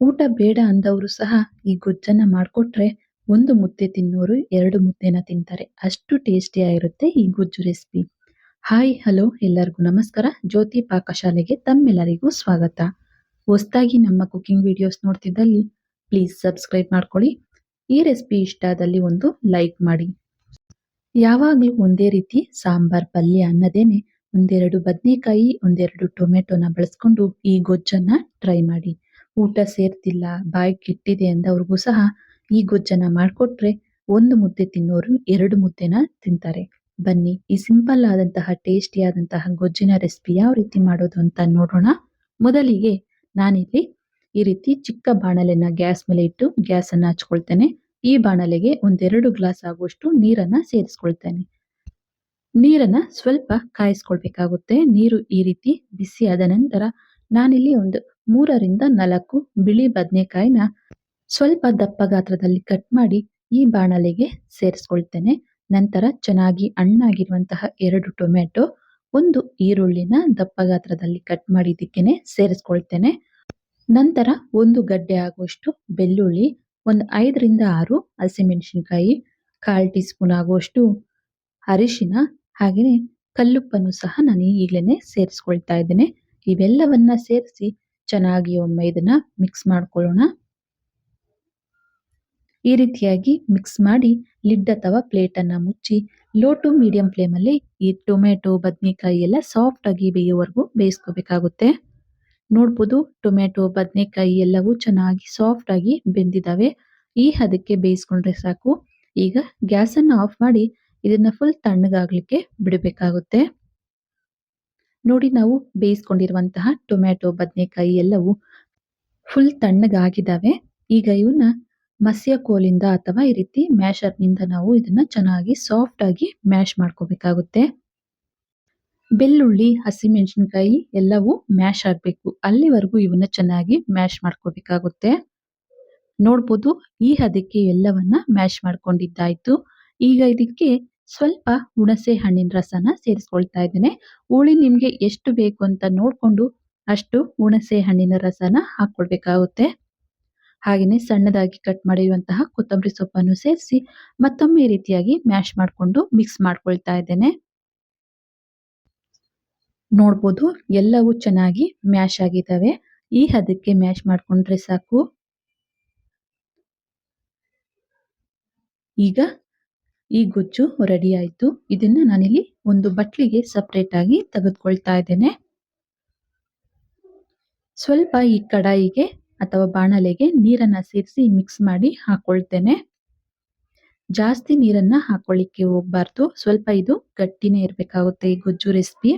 ಊಟ ಬೇಡ ಅಂದವರು ಸಹ ಈ ಗೊಜ್ಜನ್ನ ಮಾಡಿಕೊಟ್ರೆ ಒಂದು ಮುದ್ದೆ ತಿನ್ನೋರು ಎರಡು ಮುದ್ದೆನ ತಿಂತಾರೆ. ಅಷ್ಟು ಟೇಸ್ಟಿಯಾಗಿರುತ್ತೆ ಈ ಗೊಜ್ಜು ರೆಸಿಪಿ. ಹಾಯ್, ಹಲೋ, ಎಲ್ಲರಿಗೂ ನಮಸ್ಕಾರ. ಜ್ಯೋತಿ ಪಾಕಶಾಲೆಗೆ ತಮ್ಮೆಲ್ಲರಿಗೂ ಸ್ವಾಗತ. ಹೊಸದಾಗಿ ನಮ್ಮ ಕುಕಿಂಗ್ ವಿಡಿಯೋಸ್ ನೋಡ್ತಿದ್ದಲ್ಲಿ ಪ್ಲೀಸ್ ಸಬ್ಸ್ಕ್ರೈಬ್ ಮಾಡ್ಕೊಳ್ಳಿ. ಈ ರೆಸಿಪಿ ಇಷ್ಟ ಆದಲ್ಲಿ ಒಂದು ಲೈಕ್ ಮಾಡಿ. ಯಾವಾಗಲೂ ಒಂದೇ ರೀತಿ ಸಾಂಬಾರ್, ಪಲ್ಯ ಅನ್ನದೇನೆ ಒಂದೆರಡು ಬದನೆಕಾಯಿ, ಒಂದೆರಡು ಟೊಮೆಟೊನ ಬಳಸ್ಕೊಂಡು ಈ ಗೊಜ್ಜನ್ನ ಟ್ರೈ ಮಾಡಿ. ಊಟ ಸೇರ್ತಿಲ್ಲ, ಬಾಯಿ ಕೆಟ್ಟಿದೆ ಅಂದವ್ರಿಗೂ ಸಹ ಈ ಗೊಜ್ಜನ್ನ ಮಾಡಿಕೊಟ್ರೆ ಒಂದು ಮುದ್ದೆ ತಿನ್ನೋರು ಎರಡು ಮುದ್ದೆನ ತಿಂತಾರೆ. ಬನ್ನಿ, ಈ ಸಿಂಪಲ್ ಆದಂತಹ, ಟೇಸ್ಟಿ ಆದಂತಹ ಗೊಜ್ಜಿನ ರೆಸಿಪಿ ಯಾವ ರೀತಿ ಮಾಡೋದು ಅಂತ ನೋಡೋಣ. ಮೊದಲಿಗೆ ನಾನಿಲ್ಲಿ ಈ ರೀತಿ ಚಿಕ್ಕ ಬಾಣಲೆನ ಗ್ಯಾಸ್ ಮೇಲೆ ಇಟ್ಟು ಗ್ಯಾಸ್ ಅನ್ನ ಹಚ್ಕೊಳ್ತೇನೆ. ಈ ಬಾಣಲೆಗೆ ಒಂದೆರಡು ಗ್ಲಾಸ್ ಆಗುವಷ್ಟು ನೀರನ್ನ ಸೇರಿಸ್ಕೊಳ್ತೇನೆ. ನೀರನ್ನ ಸ್ವಲ್ಪ ಕಾಯಿಸ್ಕೊಳ್ಬೇಕಾಗುತ್ತೆ. ನೀರು ಈ ರೀತಿ ಬಿಸಿ ಆದ ನಂತರ ನಾನಿಲ್ಲಿ ಒಂದು ಮೂರರಿಂದ ನಾಲ್ಕು ಬಿಳಿ ಬದನೆಕಾಯಿನ ಸ್ವಲ್ಪ ದಪ್ಪ ಗಾತ್ರದಲ್ಲಿ ಕಟ್ ಮಾಡಿ ಈ ಬಾಣಲೆಗೆ ಸೇರಿಸ್ಕೊಳ್ತೇನೆ. ನಂತರ ಚೆನ್ನಾಗಿ ಹಣ್ಣಾಗಿರುವಂತಹ ಎರಡು ಟೊಮೆಟೊ ಒಂದು ಈರುಳ್ಳಿನ ದಪ್ಪ ಗಾತ್ರದಲ್ಲಿ ಕಟ್ ಮಾಡಿ ಇದಕ್ಕೇನೆ ಸೇರಿಸ್ಕೊಳ್ತೇನೆ. ನಂತರ ಒಂದು ಗಡ್ಡೆ ಆಗುವಷ್ಟು ಬೆಳ್ಳುಳ್ಳಿ, ಒಂದು ಐದರಿಂದ ಆರು ಹಸಿಮೆಣಸಿನಕಾಯಿ, ಕಾಲು ಟೀ ಸ್ಪೂನ್ ಆಗುವಷ್ಟು ಅರಿಶಿನ, ಹಾಗೆಯೇ ಕಲ್ಲುಪ್ಪನ್ನು ಸಹ ನಾನು ಈಗಲೇ ಸೇರಿಸ್ಕೊಳ್ತಾ ಇದ್ದೇನೆ. ಇವೆಲ್ಲವನ್ನ ಸೇರಿಸಿ ಚೆನ್ನಾಗಿ ಒಮ್ಮೆ ಇದನ್ನ ಮಿಕ್ಸ್ ಮಾಡ್ಕೊಳ್ಳೋಣ. ಈ ರೀತಿಯಾಗಿ ಮಿಕ್ಸ್ ಮಾಡಿ ಲಿಡ್ ಅಥವಾ ಪ್ಲೇಟ್ ಅನ್ನ ಮುಚ್ಚಿ ಲೋ ಟು ಮೀಡಿಯಂ ಫ್ಲೇಮ್ ಅಲ್ಲಿ ಈ ಟೊಮೆಟೊ, ಬದನೆಕಾಯಿ ಎಲ್ಲ ಸಾಫ್ಟ್ ಆಗಿ ಬೇಯುವವರೆಗೂ ಬೇಯಿಸ್ಕೋಬೇಕಾಗುತ್ತೆ. ನೋಡ್ಬೋದು ಟೊಮೆಟೊ, ಬದನೆಕಾಯಿ ಎಲ್ಲವೂ ಚೆನ್ನಾಗಿ ಸಾಫ್ಟ್ ಆಗಿ ಬೆಂದಿದ್ದಾವೆ ಈ ಹದಕ್ಕೆ ಬೇಯಿಸ್ಕೊಂಡ್ರೆ ಸಾಕು. ಈಗ ಗ್ಯಾಸ್ ಅನ್ನ ಆಫ್ ಮಾಡಿ ಇದನ್ನ ಫುಲ್ ತಣ್ಣಗಾಗ್ಲಿಕ್ಕೆ ಬಿಡಬೇಕಾಗುತ್ತೆ. ನೋಡಿ ನಾವು ಬೇಯಿಸ್ಕೊಂಡಿರುವಂತಹ ಟೊಮ್ಯಾಟೊ, ಬದನೆಕಾಯಿ ಎಲ್ಲವೂ ಫುಲ್ ತಣ್ಣಗಾಗಿದ್ದಾವೆ. ಈಗ ಇವನ್ನ ಮಸಿಯ ಕೋಲಿಂದ ಅಥವಾ ಈ ರೀತಿ ಮ್ಯಾಶರ್ನಿಂದ ನಾವು ಇದನ್ನ ಚೆನ್ನಾಗಿ ಸಾಫ್ಟ್ ಆಗಿ ಮ್ಯಾಶ್ ಮಾಡ್ಕೋಬೇಕಾಗುತ್ತೆ. ಬೆಳ್ಳುಳ್ಳಿ, ಹಸಿಮೆಣಸಿನಕಾಯಿ ಎಲ್ಲವೂ ಮ್ಯಾಶ್ ಆಗಬೇಕು. ಅಲ್ಲಿವರೆಗೂ ಇವನ್ನ ಚೆನ್ನಾಗಿ ಮ್ಯಾಶ್ ಮಾಡ್ಕೋಬೇಕಾಗುತ್ತೆ. ನೋಡ್ಬೋದು ಈ ಹದಕ್ಕೆ ಎಲ್ಲವನ್ನ ಮ್ಯಾಶ್ ಮಾಡ್ಕೊಂಡಿದ್ದಾಯ್ತು. ಈಗ ಇದಕ್ಕೆ ಸ್ವಲ್ಪ ಹುಣಸೆ ಹಣ್ಣಿನ ರಸನ ಸೇರಿಸ್ಕೊಳ್ತಾ ಇದ್ದೇನೆ. ಹುಳಿ ನಿಮ್ಗೆ ಎಷ್ಟು ಬೇಕು ಅಂತ ನೋಡ್ಕೊಂಡು ಅಷ್ಟು ಹುಣಸೆ ಹಣ್ಣಿನ ರಸನ ಹಾಕೊಳ್ಬೇಕಾಗುತ್ತೆ ಹಾಗೆಯೇ ಸಣ್ಣದಾಗಿ ಕಟ್ ಮಾಡಿರುವಂತಹ ಕೊತ್ತಂಬರಿ ಸೊಪ್ಪನ್ನು ಸೇರಿಸಿ ಮತ್ತೊಮ್ಮೆ ರೀತಿಯಾಗಿ ಮ್ಯಾಶ್ ಮಾಡಿಕೊಂಡು ಮಿಕ್ಸ್ ಮಾಡ್ಕೊಳ್ತಾ ಇದ್ದೇನೆ. ನೋಡ್ಬೋದು ಎಲ್ಲವೂ ಚೆನ್ನಾಗಿ ಮ್ಯಾಶ್ ಆಗಿದ್ದಾವೆ. ಈ ಹದಕ್ಕೆ ಮ್ಯಾಶ್ ಮಾಡ್ಕೊಂಡ್ರೆ ಸಾಕು. ಈಗ ಈ ಗೊಜ್ಜು ರೆಡಿ ಆಯ್ತು. ಇದನ್ನ ನಾನಿಲ್ಲಿ ಒಂದು ಬಟ್ಲಿಗೆ ಸಪರೇಟ್ ಆಗಿ ತೆಗೆದುಕೊಳ್ತಾ ಇದ್ದೇನೆ. ಸ್ವಲ್ಪ ಈ ಕಡಾಯಿಗೆ ಅಥವಾ ಬಾಣಲೆಗೆ ನೀರನ್ನ ಸೇರಿಸಿ ಮಿಕ್ಸ್ ಮಾಡಿ ಹಾಕೊಳ್ತೇನೆ. ಜಾಸ್ತಿ ನೀರನ್ನ ಹಾಕೊಳ್ಳಿಕ್ಕೆ ಹೋಗ್ಬಾರ್ದು. ಸ್ವಲ್ಪ ಇದು ಗಟ್ಟಿನೇ ಇರಬೇಕಾಗುತ್ತೆ ಈ ಗೊಜ್ಜು ರೆಸಿಪಿ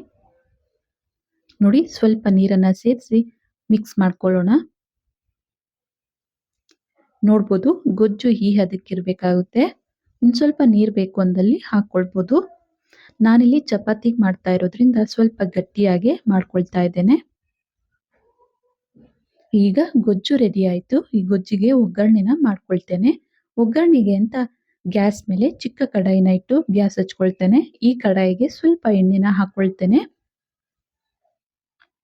ನೋಡಿ, ಸ್ವಲ್ಪ ನೀರನ್ನ ಸೇರಿಸಿ ಮಿಕ್ಸ್ ಮಾಡ್ಕೊಳ್ಳೋಣ. ನೋಡ್ಬೋದು ಗೊಜ್ಜು ಈ ಹದಕ್ಕಿರ್ಬೇಕಾಗುತ್ತೆ ಇನ್ನು ಸ್ವಲ್ಪ ನೀರು ಬೇಕು ಅಂದಲ್ಲಿ ಹಾಕ್ಕೊಳ್ಬೋದು ನಾನಿಲ್ಲಿ ಚಪಾತಿ ಮಾಡ್ತಾ ಇರೋದ್ರಿಂದ ಸ್ವಲ್ಪ ಗಟ್ಟಿಯಾಗಿ ಮಾಡ್ಕೊಳ್ತಾ ಇದ್ದೇನೆ. ಈಗ ಗೊಜ್ಜು ರೆಡಿ ಆಯ್ತು. ಈ ಗೊಜ್ಜಿಗೆ ಒಗ್ಗರಣೆನ ಮಾಡ್ಕೊಳ್ತೇನೆ. ಒಗ್ಗರಣೆಗೆ ಅಂತ ಗ್ಯಾಸ್ ಮೇಲೆ ಚಿಕ್ಕ ಕಡಾಯಿನ ಇಟ್ಟು ಗ್ಯಾಸ್ ಹಚ್ಕೊಳ್ತೇನೆ. ಈ ಕಡಾಯಿಗೆ ಸ್ವಲ್ಪ ಎಣ್ಣೆನ ಹಾಕೊಳ್ತೇನೆ.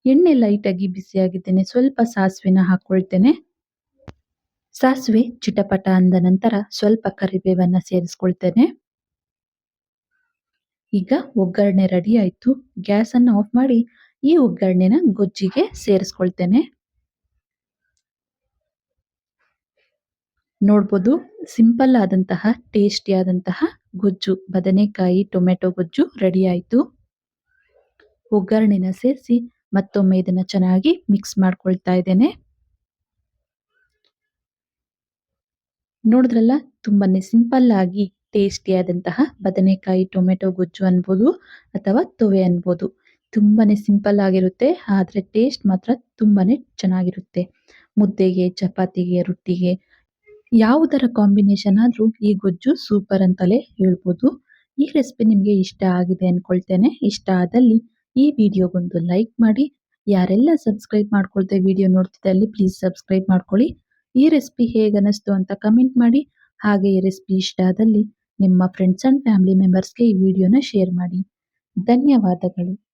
ಎಣ್ಣೆ ಲೈಟಾಗಿ ಬಿಸಿಯಾಗಿದ್ದೇನೆ. ಸ್ವಲ್ಪ ಸಾಸಿವೆನ ಹಾಕೊಳ್ತೇನೆ. ಸಾಸಿವೆ ಚಿಟಪಟ ಅಂದ ನಂತರ ಸ್ವಲ್ಪ ಕರಿಬೇವನ್ನ ಸೇರಿಸ್ಕೊಳ್ತೇನೆ. ಈಗ ಒಗ್ಗರಣೆ ರೆಡಿ ಆಯ್ತು. ಗ್ಯಾಸ್ ಅನ್ನು ಆಫ್ ಮಾಡಿ ಈ ಒಗ್ಗರಣೆನ ಗೊಜ್ಜಿಗೆ ಸೇರಿಸ್ಕೊಳ್ತೇನೆ. ನೋಡ್ಬೋದು ಸಿಂಪಲ್ ಆದಂತಹ ಟೇಸ್ಟಿ ಆದಂತಹ ಗೊಜ್ಜು, ಬದನೆಕಾಯಿ, ಟೊಮೆಟೊ ಗೊಜ್ಜು ರೆಡಿ ಆಯ್ತು. ಒಗ್ಗರಣೆನ ಸೇರಿಸಿ ಮತ್ತೊಮ್ಮೆ ಇದನ್ನ ಚೆನ್ನಾಗಿ ಮಿಕ್ಸ್ ಮಾಡ್ಕೊಳ್ತಾ ಇದ್ದೇನೆ. ನೋಡಿದ್ರಲ್ಲ, ತುಂಬಾನೇ ಸಿಂಪಲ್ ಆಗಿ ಟೇಸ್ಟಿ ಆದಂತಹ ಬದನೆಕಾಯಿ ಟೊಮೆಟೊ ಗೊಜ್ಜು ಅನ್ಬೋದು ಅಥವಾ ತೊವೆ ಅನ್ಬೋದು. ತುಂಬಾನೇ ಸಿಂಪಲ್ ಆಗಿರುತ್ತೆ, ಆದ್ರೆ ಟೇಸ್ಟ್ ಮಾತ್ರ ತುಂಬಾನೇ ಚೆನ್ನಾಗಿರುತ್ತೆ. ಮುದ್ದೆಗೆ, ಚಪಾತಿಗೆ, ರೊಟ್ಟಿಗೆ, ಯಾವುದರ ಕಾಂಬಿನೇಷನ್ ಆದ್ರೂ ಈ ಗೊಜ್ಜು ಸೂಪರ್ ಅಂತಲೇ ಹೇಳ್ಬೋದು. ಈ ರೆಸಿಪಿ ನಿಮಗೆ ಇಷ್ಟ ಆಗಿದೆ ಅನ್ಕೊಳ್ತೇನೆ. ಇಷ್ಟ ಆದಲ್ಲಿ ಈ ವಿಡಿಯೋಗೊಂದು ಲೈಕ್ ಮಾಡಿ. ಯಾರೆಲ್ಲ ಸಬ್ಸ್ಕ್ರೈಬ್ ಮಾಡ್ಕೊಳ್ತೇವೆ ವಿಡಿಯೋ ನೋಡ್ತಿದ್ದಲ್ಲಿ ಪ್ಲೀಸ್ ಸಬ್ಸ್ಕ್ರೈಬ್ ಮಾಡ್ಕೊಳ್ಳಿ. ಈ ರೆಸಿಪಿ ಹೇಗೆ ಅನಿಸ್ತು ಅಂತ ಕಮೆಂಟ್ ಮಾಡಿ. ಹಾಗೆ ಈ ರೆಸಿಪಿ ಇಷ್ಟ ಆದಲ್ಲಿ ನಿಮ್ಮ ಫ್ರೆಂಡ್ಸ್ ಅಂಡ್ ಫ್ಯಾಮಿಲಿ ಮೆಂಬರ್ಸ್ಗೆ ಈ ವಿಡಿಯೋನ ಶೇರ್ ಮಾಡಿ. ಧನ್ಯವಾದಗಳು.